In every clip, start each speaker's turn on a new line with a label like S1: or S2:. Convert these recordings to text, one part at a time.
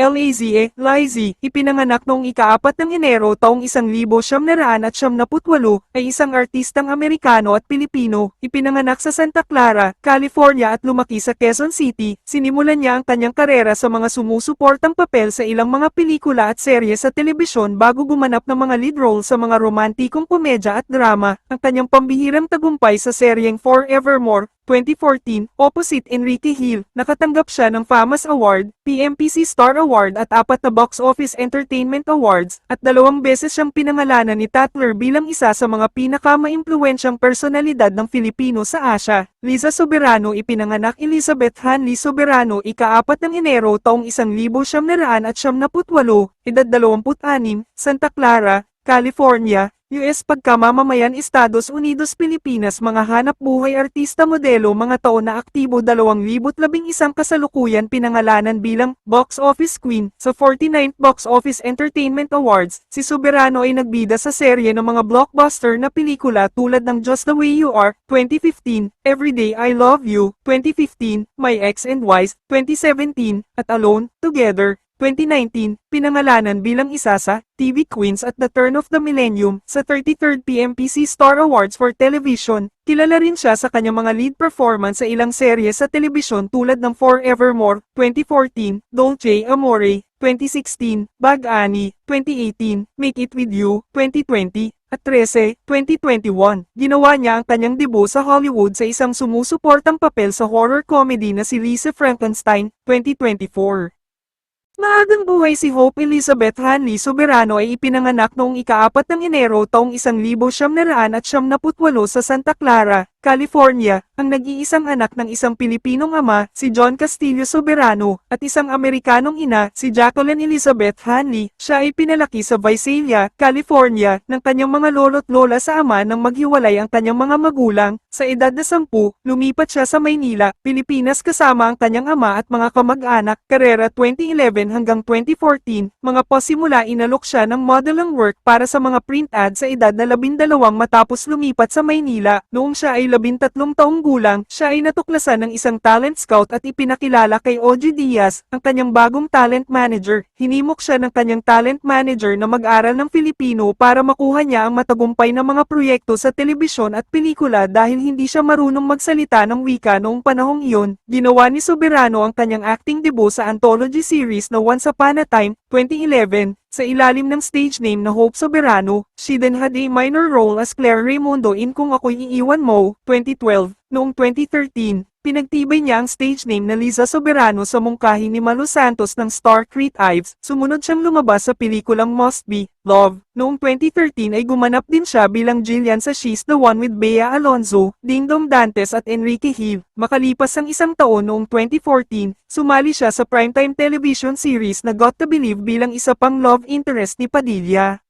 S1: LAZE, Lizy, ipinanganak noong ika-4 ng Enero taong 1978 ay isang artistang Amerikano at Pilipino, ipinanganak sa Santa Clara, California at lumaki sa Quezon City. Sinimulan niya ang kanyang karera sa mga sumusuportang papel sa ilang mga pelikula at serye sa telebisyon bago gumanap ng mga lead role sa mga romantikong komedya at drama. Ang kanyang pambihirang tagumpay sa seryeng Forevermore, 2014, opposite Enrique Hill, nakatanggap siya ng FAMAS Award, PMPC Star Award at apat na Box Office Entertainment Awards, at dalawang beses siyang pinangalanan ni Tatler bilang isa sa mga pinakamaimpluwensyang personalidad ng Filipino sa Asia. Liza Soberano ipinanganak Elizabeth Hanley Soberano ika-4 ng Enero taong 1978, edad 26, Santa Clara, California, US Pagkamamamayan Estados Unidos Pilipinas Mga hanap buhay artista modelo mga taon na aktibo 2011 kasalukuyan pinangalanan bilang Box Office Queen sa 49th Box Office Entertainment Awards. Si Soberano ay nagbida sa serye ng mga blockbuster na pelikula tulad ng Just the Way You Are 2015, Everyday I Love You 2015, My Ex and Wise 2017, at Alone Together 2019, pinangalanan bilang isa sa TV Queens at the Turn of the Millennium sa 33rd PMPC Star Awards for Television. Kilala rin siya sa kanyang mga lead performance sa ilang serye sa telebisyon tulad ng Forevermore, 2014, Dolce Amore, 2016, Bag Annie, 2018, Make It With You, 2020, at 13, 2021, ginawa niya ang kanyang debut sa Hollywood sa isang sumusuportang papel sa horror comedy na si Lisa Frankenstein, 2024. Maagang buhay si Hope Elizabeth Hanley Soberano ay ipinanganak noong ika-4 ng Enero taong 1978 sa Santa Clara, California, ang nag-iisang anak ng isang Pilipinong ama, si John Castillo Soberano, at isang Amerikanong ina, si Jacqueline Elizabeth Hanley. Siya ay pinalaki sa Visalia, California, ng kanyang mga lolo't lola sa ama nang maghiwalay ang kanyang mga magulang. Sa edad na sampu, lumipat siya sa Maynila, Pilipinas kasama ang kanyang ama at mga kamag-anak. Karera 2011 hanggang 2014, mga pasimula inalok siya ng modeling work para sa mga print ad sa edad na labindalawang matapos lumipat sa Maynila. Noong siya ay labintatlong taong gulang, siya ay natuklasan ng isang talent scout at ipinakilala kay Ogie Diaz, ang kanyang bagong talent manager. Hinimok siya ng kanyang talent manager na mag-aral ng Filipino para makuha niya ang matagumpay na mga proyekto sa telebisyon at pelikula dahil hindi siya marunong magsalita ng wika noong panahong iyon. Ginawa ni Soberano ang kanyang acting debut sa anthology series na Once Upon a Time, 2011, sa ilalim ng stage name na Hope Soberano, she then had a minor role as Claire Raimundo in Kung Ako'y Iiwan Mo, 2012. Noong 2013, pinagtibay niya ang stage name na Liza Soberano sa mungkahi ni Malu Santos ng Star Creek Ives. Sumunod siyang lumabas sa pelikulang Must Be, Love. Noong 2013 ay gumanap din siya bilang Jillian sa She's the One with Bea Alonzo, Dingdong Dantes at Enrique Hill. Makalipas ang isang taon noong 2014, sumali siya sa primetime television series na Got to Believe bilang isa pang love interest ni Padilla.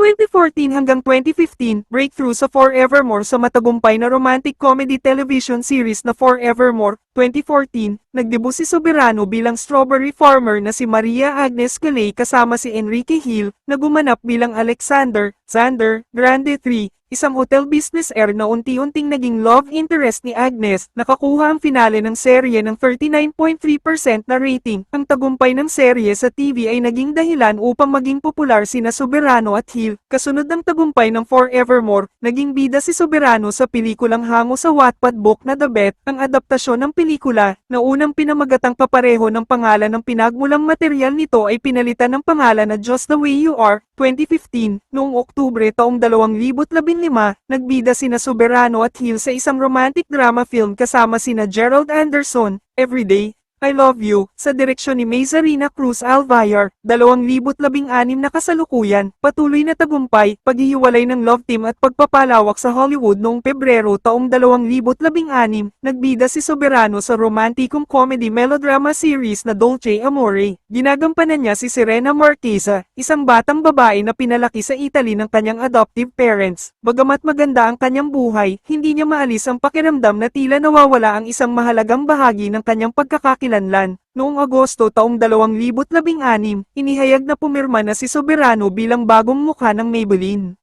S1: 2014 hanggang 2015, breakthrough sa Forevermore sa matagumpay na romantic comedy television series na Forevermore. 2014, nagdebut si Soberano bilang strawberry farmer na si Maria Agnes Galay kasama si Enrique Hill, na gumanap bilang Alexander, Xander, Grande 3, isang hotel business heir na unti-unting naging love interest ni Agnes, nakakuha ang finale ng serye ng 39.3% na rating. Ang tagumpay ng serye sa TV ay naging dahilan upang maging popular sina Soberano at Hill. Kasunod ng tagumpay ng Forevermore, naging bida si Soberano sa pelikulang hango sa Wattpad book na The Bet, ang adaptasyon ng pelikula, na unang pinamagatang kapareho ng pangalan ng pinagmulang material nito ay pinalitan ng pangalan na Just the Way You Are, 2015, noong Oktubre taong 2015, nagbida sina Soberano at Hill sa isang romantic drama film kasama sina Gerald Anderson, Everyday, I Love You, sa direksyon ni Maysarina Cruz Albayar, 2016 na kasalukuyan, patuloy na tagumpay, paghihiwalay ng love team at pagpapalawak sa Hollywood noong Pebrero taong 2016, nagbida si Soberano sa romantikong comedy melodrama series na Dolce Amore. Ginagampanan niya si Serena Marqueza, isang batang babae na pinalaki sa Italy ng kanyang adoptive parents. Bagamat maganda ang kanyang buhay, hindi niya maalis ang pakiramdam na tila nawawala ang isang mahalagang bahagi ng kanyang pagkakakilanlan. Noong Agosto taong 2016, inihayag na pumirma na si Soberano bilang bagong mukha ng Maybelline.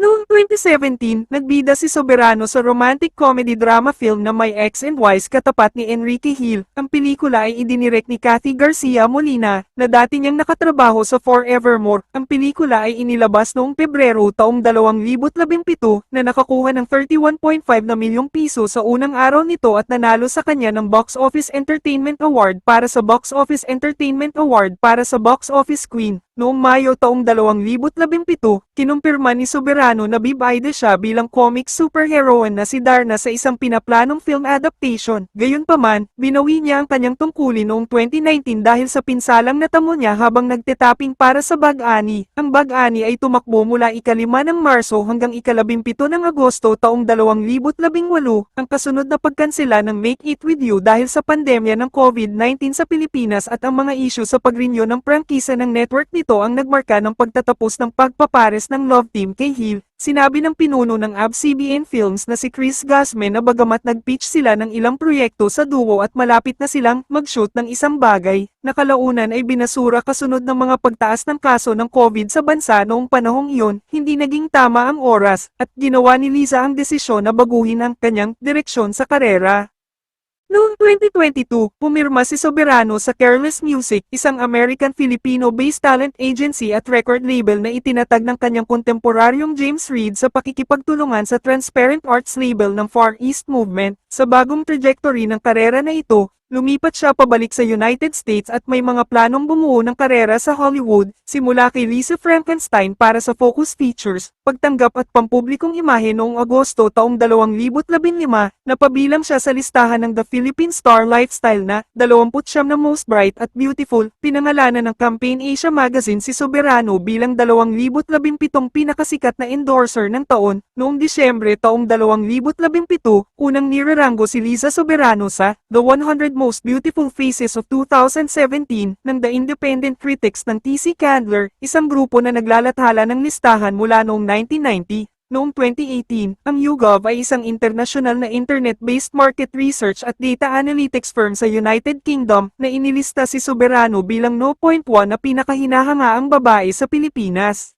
S1: Noong 2017, nagbida si Soberano sa romantic comedy drama film na My Ex and Wise katapat ni Enrique Hill. Ang pelikula ay idinirect ni Kathy Garcia Molina, na dati niyang nakatrabaho sa Forevermore. Ang pelikula ay inilabas noong Pebrero taong 2017 na nakakuha ng 31.5 na milyong piso sa unang araw nito at nanalo sa kanya ng Box Office Entertainment Award para sa Box Office Entertainment Award para sa Box Office Queen. Noong Mayo taong 2017, kinumpirma ni Soberano na bibida siya bilang comic superheroine na si Darna sa isang pinaplanong film adaptation. Gayunpaman, binawi niya ang kanyang tungkulin noong 2019 dahil sa pinsalang natamo niya habang nagtetapping para sa Bag-Ani. Ang Bag-Ani ay tumakbo mula ikalima ng Marso hanggang ikalabimpito ng Agosto taong 2018. Ang kasunod na pagkansela ng Make It With You dahil sa pandemya ng COVID-19 sa Pilipinas at ang mga isyu sa pagrinyo ng prangkisa ng network nito ang nagmarka ng pagtatapos ng pagpapares ng Love Team kay Hill. Sinabi ng pinuno ng ABS-CBN Films na si Chris Gasman na bagamat nag-pitch sila ng ilang proyekto sa duo at malapit na silang mag-shoot ng isang bagay, nakalaunan ay binasura kasunod ng mga pagtaas ng kaso ng COVID sa bansa noong panahong iyon, hindi naging tama ang oras, at ginawa ni Liza ang desisyon na baguhin ang kanyang direksyon sa karera. Noong 2022, pumirma si Soberano sa Careless Music, isang American-Filipino-based talent agency at record label na itinatag ng kanyang kontemporaryong James Reid sa pakikipagtulungan sa Transparent Arts label ng Far East Movement. Sa bagong trajectory ng karera na ito, lumipat siya pabalik sa United States at may mga planong bumuo ng karera sa Hollywood, simula kay Lisa Frankenstein para sa Focus Features, pagtanggap at pampublikong imahe noong Agosto taong 2015, napabilang siya sa listahan ng The Philippine Star Lifestyle na 20 na most bright at beautiful, pinangalanan ng Campaign Asia Magazine si Soberano bilang 2017 pinakasikat na endorser ng taon, noong Disyembre taong 2017, unang niraranggo si Liza Soberano sa The 100 Most Beautiful Faces of 2017 ng The Independent Critics ng TC Candler, isang grupo na naglalathala ng listahan mula noong 1990. Noong 2018, ang YouGov ay isang international na internet-based market research at data analytics firm sa United Kingdom na inilista si Soberano bilang 0.1 na pinakahinahangaang babae sa Pilipinas.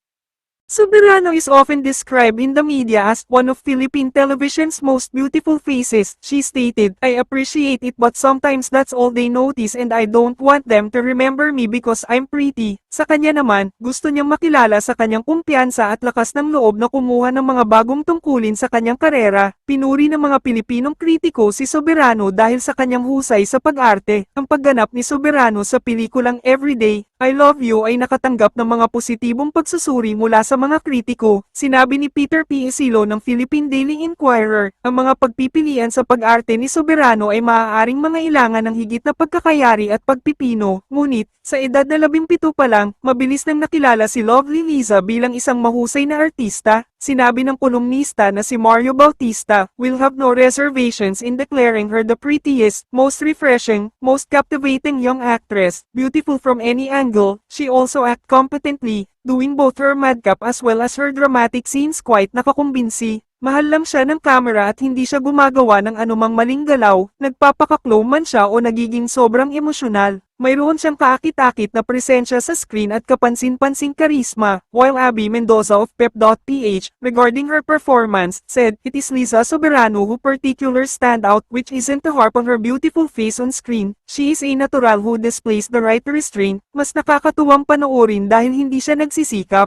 S1: Soberano is often described in the media as one of Philippine television's most beautiful faces. She stated, I appreciate it but sometimes that's all they notice and I don't want them to remember me because I'm pretty. Sa kanya naman, gusto niyang makilala sa kanyang kumpiyansa at lakas ng loob na kumuha ng mga bagong tungkulin sa kanyang karera. Pinuri ng mga Pilipinong kritiko si Soberano dahil sa kanyang husay sa pag-arte. Ang pagganap ni Soberano sa pelikulang Everyday, I Love You ay nakatanggap ng mga positibong pagsusuri mula sa mga kritiko. Sinabi ni Peter P. Isilo ng Philippine Daily Inquirer, ang mga pagpipilian sa pag-arte ni Soberano ay maaaring mga ilangan ng higit na pagkakayari at pagpipino, ngunit, sa edad na 17 pa lang, mabilis nang nakilala si Lovely Liza bilang isang mahusay na artista, Sinabi ng kolumnista na si Mario Bautista, will have no reservations in declaring her the prettiest, most refreshing, most captivating young actress, beautiful from any angle, she also act competently, doing both her madcap as well as her dramatic scenes quite nakakumbinsi. Mahal lang siya ng kamera at hindi siya gumagawa ng anumang maling galaw, nagpapakaklo man siya o nagiging sobrang emosyonal. Mayroon siyang kaakit-akit na presensya sa screen at kapansin-pansing karisma, while Abby Mendoza of Pep.ph, regarding her performance, said, It is Lisa Soberano who particular stand out which isn't to harp on her beautiful face on screen, she is a natural who displays the right restraint, mas nakakatuwang panoorin dahil hindi siya nagsisikap.